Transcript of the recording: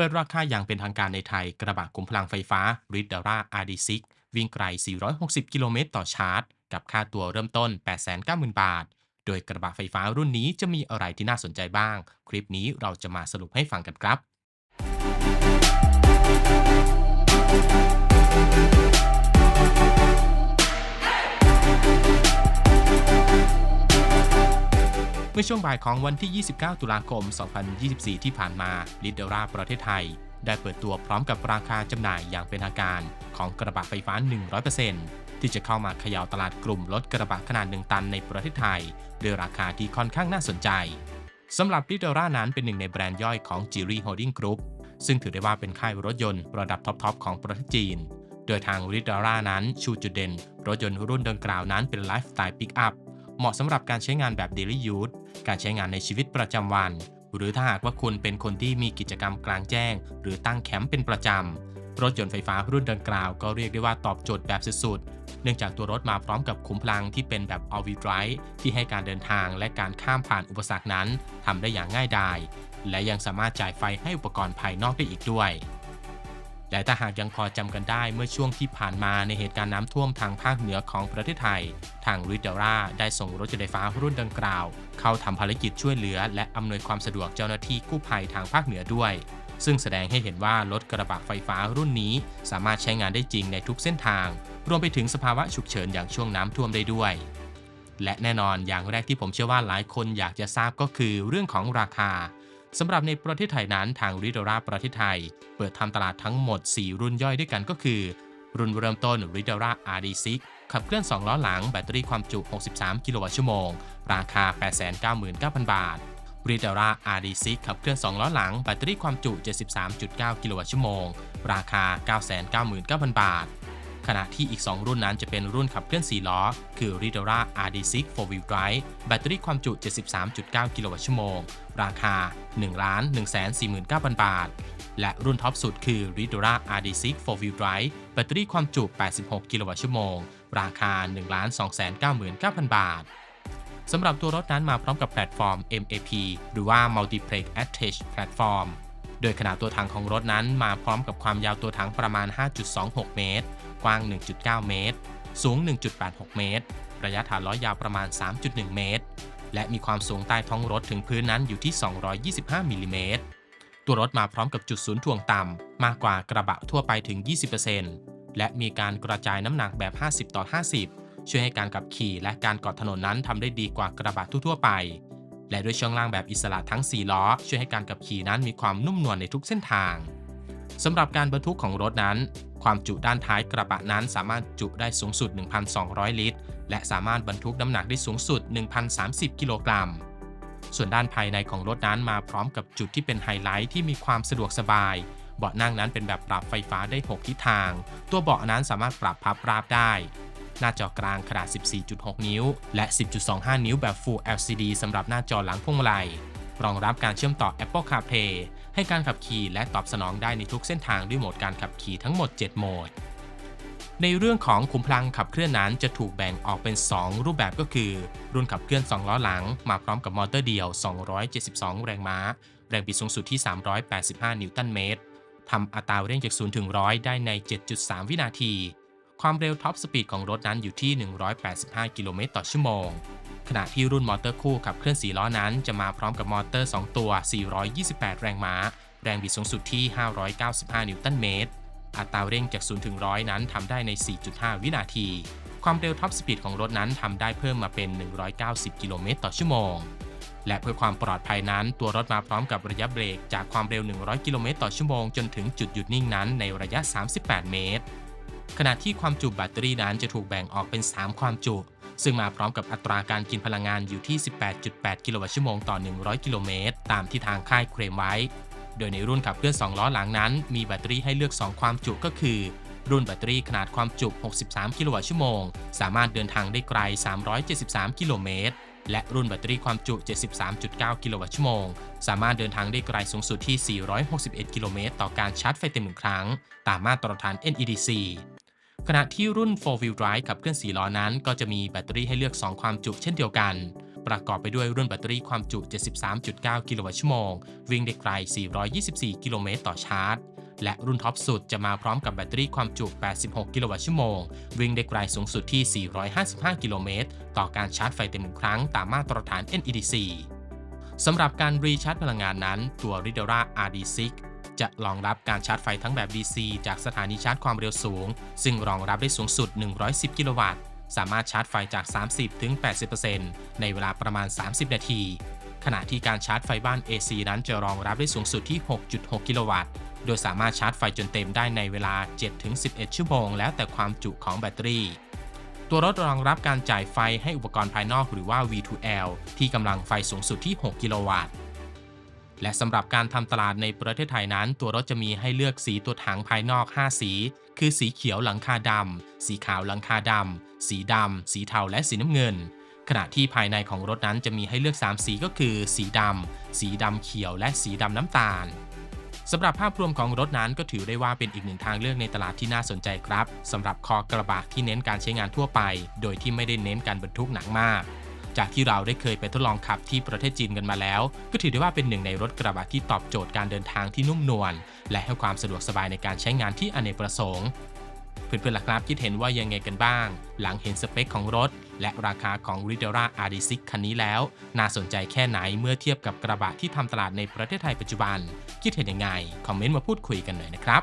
เปิดราคาอย่างเป็นทางการในไทยกระบะขุมพลังไฟฟ้า r i d a r a RD6 วิ่งไกล 460 กิโลเมตรต่อชาร์จ กับค่าตัวเริ่มต้น 890,000 บาท โดยกระบะไฟฟ้ารุ่นนี้จะมีอะไรที่น่าสนใจบ้าง คลิปนี้เราจะมาสรุปให้ฟังกันครับ มื่อช่วงบ่ายของวันที่ 29 ตุลาคม 2024 ที่ผ่านมาลิเดอราประเทศไทย ได้เปิดตัวพร้อมกับราคาจำหน่ายอย่างเป็นทางการของกระบะไฟฟ้า 100%ที่จะเข้ามาเขย่าตลาดกลุ่มรถกระบะขนาด 1 ตันในประเทศไทยด้วยราคาที่ค่อนข้างน่าสนใจสำหรับลิเดอรานั้นเป็นหนึ่งในแบรนด์ย่อยของ g i r i Holding Group ซึ่งถือได้ว่าเป็นค่ายรถยนต์ระดับท็อปๆของประเทศจีน โดยทางลิเดอรานั้นชูจุดเด่น รถยนต์รุ่นดังกล่าวนั้นเป็นไลฟ์สไตล์ปิกอัพ เหมาะสำหรับการใช้งานแบบ daily use การใช้งานในชีวิตประจำวัน หรือถ้าหากว่าคุณเป็นคนที่มีกิจกรรมกลางแจ้ง หรือตั้งแคมป์เป็นประจำ รถยนต์ไฟฟ้ารุ่นดังกล่าวก็เรียกได้ว่าตอบโจทย์แบบสุดๆ เนื่องจากตัวรถมาพร้อมกับขุมพลังที่เป็นแบบ all wheel drive ที่ให้การเดินทางและการข้ามผ่านอุปสรรคนั้นทำได้อย่างง่ายดาย และยังสามารถจ่ายไฟให้อุปกรณ์ภายนอกได้อีกด้วย และถ้าหากยังพอจำกันได้เมื่อช่วงที่ผ่านมาในเหตุการณ์น้ำท่วมทางภาคเหนือของประเทศไทย ทางริเดราได้ส่งรถยนต์ไฟฟ้ารุ่นดังกล่าว เข้าทำภารกิจช่วยเหลือ และอำนวยความสะดวกเจ้าหน้าที่กู้ภัยทางภาคเหนือด้วย ซึ่งแสดงให้เห็นว่ารถกระบะไฟฟ้ารุ่นนี้ สามารถใช้งานได้จริงในทุกเส้นทาง รวมไปถึงสภาวะฉุกเฉินอย่างช่วงน้ำท่วมได้ด้วย และแน่นอนอย่างแรกที่ผมเชื่อว่าหลายคนอยากจะทราบก็คือเรื่องของราคา สำหรับในประเทศไทยนั้นทางริโดราประเทศไทย เปิดทำตลาดทั้งหมด 4 รุ่นย่อยด้วยกันก็คือ รุ่นเริ่มต้น r i d o r a RD6 ขับเคลื่อน 2 ล้อหลังแบตเตอรี่ความจุ 63 กิโลวัตต์ชั่วโมง ราคา 899,000 บาท r i d o r a RD6 ขับเคลื่อน 2 ล้อหลังแบตเตอรี่ความจุ 73.9 กิโลวัตต์ชั่วโมง ราคา 999,000 บาท ขณะที่อีก 2 รุ่นนั้นจะเป็นรุ่นขับเคลื่อน 4 ล้อ คือ r i d o r a RD6 4 Wheel Drive แบตเตอรี่ความจุ 73.9 กิโลวัตต์ชั่วโมง ราคา 1 1 4 9 0 0 0 บาท และรุ่นท็อปสุดคือ r i d o r a RD6 4 Wheel Drive แบตเตอรี่ความจุ 86 กิโลวัตต์ชั่วโมง ราคา 1 2 9 9 0 0 0บาทสำหรับตัวรถนั้นมาพร้อมกับแพลตฟอร์ม MAP หรือว่า Multiplex Attach Platform โดยขนาดตัวถังของรถนั้นมาพร้อมกับความยาวตัวถังประมาณ 5.26 เมตร กว้าง 1.9 เมตร สูง 1.86 เมตร ระยะฐานล้อยาวประมาณ 3.1 เมตร และมีความสูงใต้ท้องรถถึงพื้นนั้นอยู่ที่ 225มิลลิเมตร ตัวรถมาพร้อมกับจุดศูนย์ถ่วงต่ำมากกว่ากระบะทั่วไปถึง 20%และมีการกระจายน้ำหนักแบบ 50 ต่อ 50 ช่วยให้การขับขี่และการเกาะถนนนั้นทำได้ดีกว่ากระบะทั่วไป และด้วยช่วงล่างแบบอิสระทั้ง 4 ล้อ ช่วยให้การขับขี่นั้นมีความนุ่มนวลในทุกเส้นทาง สำหรับการบรรทุกของรถนั้น ความจุด้านท้ายกระบะนั้นสามารถจุได้สูงสุด 1,200 ลิตร และสามารถบรรทุกน้ำหนักได้สูงสุด 1,030 กิโลกรัม ส่วนด้านภายในของรถนั้นมาพร้อมกับจุดที่เป็นไฮไลท์ที่มีความสะดวกสบาย เบาะนั่งนั้นเป็นแบบปรับไฟฟ้าได้ 6 ทิศทาง ตัวเบาะนั้นสามารถปรับพับราบได้หน้าจอกลางขนาด 14.6 นิ้ว และ 10.25 นิ้วแบบ Full LCD สำหรับหน้าจอหลังพวงมาลัย รองรับการเชื่อมต่อ Apple CarPlay ให้การขับขี่และตอบสนองได้ในทุกเส้นทางด้วยโหมดการขับขี่ทั้งหมด 7 โหมด ในเรื่องของขุมพลังขับเคลื่อนนั้นจะถูกแบ่งออกเป็น 2 รูปแบบก็คือ รุ่นขับเคลื่อน 2 ล้อหลัง มาพร้อมกับมอเตอร์เดียว 272 แรงม้า แรงบิดสูงสุดที่ 385 นิวตันเมตรทำอัตราเร่งจาก0ถึง100 ได้ใน 7.3 วินาที ความเร็วท็อปสปีดของรถนั้นอยู่ที่ 185 กิโลเมตรต่อชั่วโมง ขณะที่รุ่นมอเตอร์คู่ขับเคลื่อน4ล้อนั้น จะมาพร้อมกับมอเตอร์ 2 ตัว 428 แรงม้า แรงบิดสูงสุดที่ 595 นิวตันเมตร อัตราเร่งจาก 0 ถึง 100 นั้นทำได้ใน 4.5 วินาที ความเร็วท็อปสปีดของรถนั้นทำได้เพิ่มมาเป็น 190 กิโลเมตรต่อชั่วโมง และเพื่อความปลอดภัยนั้น ตัวรถมาพร้อมกับระยะเบรกจากความเร็ว 100 กิโลเมตรต่อชั่วโมงจนถึงจุดหยุดนิ่งนั้นในระยะ 38 เมตร ขณะที่ความจุแบตเตอรี่นั้นจะถูกแบ่งออกเป็น 3 ความจุ ซึ่งมาพร้อมกับอัตราการกินพลังงานอยู่ที่ 18.8 กิโลวัตต์ชั่วโมงต่อ 100 กิโลเมตร ตามที่ทางค่ายเคลมไว้ โดยในรุ่นขับเคลื่อน 2 ล้อหลังนั้น มีแบตเตอรี่ให้เลือก 2 ความจุก็คือ รุ่นแบตเตอรี่ขนาดความจุ 63 กิโลวัตต์ชั่วโมง สามารถเดินทางได้ไกล 373 กิโลเมตร และรุ่นแบตเตอรี่ความจุ 73.9 กิโลวัตต์ชั่วโมง สามารถเดินทางได้ไกลสูงสุดที่ 461 กิโลเมตรต่อการชาร์จไฟเต็มหนึ่งครั้ง ตามมาตรฐาน NEDC ขณะที่รุ่น 4 Wheel Drive ขับเคลื่อน4ล้อนั้น ก็จะมีแบตเตอรี่ให้เลือก 2 ความจุเช่นเดียวกัน ประกอบไปด้วยรุ่นแบตเตอรี่ความจุ 73.9 กิโลวัตต์ชั่วโมง วิ่งได้ไกล 424 กิโลเมตรต่อชาร์จ และรุ่นท็อปสุดจะมาพร้อมกับแบตเตอรี่ความจุ 86 กิโลวัตต์ชั่วโมง วิ่งได้ไกลสูงสุดที่ 455 กิโลเมตรต่อการชาร์จไฟเต็มหนึ่งครั้งตามมาตรฐาน NEDC สำหรับการรีชาร์จพลังงานนั้น ตัว r i d e r a RD6 จะรองรับการชาร์จไฟทั้งแบบ DC จากสถานีชาร์จความเร็วสูง ซึ่งรองรับได้สูงสุด 110 กิโลวัตต์ สามารถชาร์จไฟจาก 30 ถึง 80%ในเวลาประมาณ 30 นาที ขณะที่การชาร์จไฟบ้าน AC นั้นจะรองรับได้สูงสุดที่ 6.6 กิโลวัตต์ โดยสามารถชาร์จไฟจนเต็มได้ในเวลา 7-11 ชั่วโมง แล้วแต่ความจุของแบตเตอรี่ตัวรถรองรับการจ่ายไฟให้อุปกรณ์ภายนอกหรือว่า V2L ที่กำลังไฟสูงสุดที่ 6 กิโลวัตต์ และสำหรับการทำตลาดในประเทศไทยนั้น ตัวรถจะมีให้เลือกสีตัวถังภายนอก 5 สี คือสีเขียวหลังคาดำสีขาวหลังคาดำสีดำสีเทาและสีน้ำเงิน ขณะที่ภายในของรถนั้นจะมีให้เลือก 3 สีก็คือ สีดำสีดำเขียวและสีดำน้ำตาลสำหรับภาพรวมของรถนั้นก็ถือได้ว่าเป็นอีกหนึ่งทางเลือกในตลาดที่น่าสนใจครับสำหรับคอกระบะที่เน้นการใช้งานทั่วไป โดยที่ไม่ได้เน้นการบรรทุกหนักมาก จากที่เราได้เคยไปทดลองขับที่ประเทศจีนกันมาแล้ว ก็ถือได้ว่าเป็นหนึ่งในรถกระบะที่ตอบโจทย์การเดินทางที่นุ่มนวลและให้ความสะดวกสบายในการใช้งานที่อเนกประสงค์เพื่อนๆล่ะครับคิดเห็นว่ายังไงกันบ้าง หลังเห็นสเปคของรถ และราคาของ r i d e r a RD6 คันนี้แล้ว น่าสนใจแค่ไหนเมื่อเทียบกับกระบะที่ทำตลาดในประเทศไทยปัจจุบัน คิดเห็นยังไง คอมเมนต์มาพูดคุยกันหน่อยนะครับ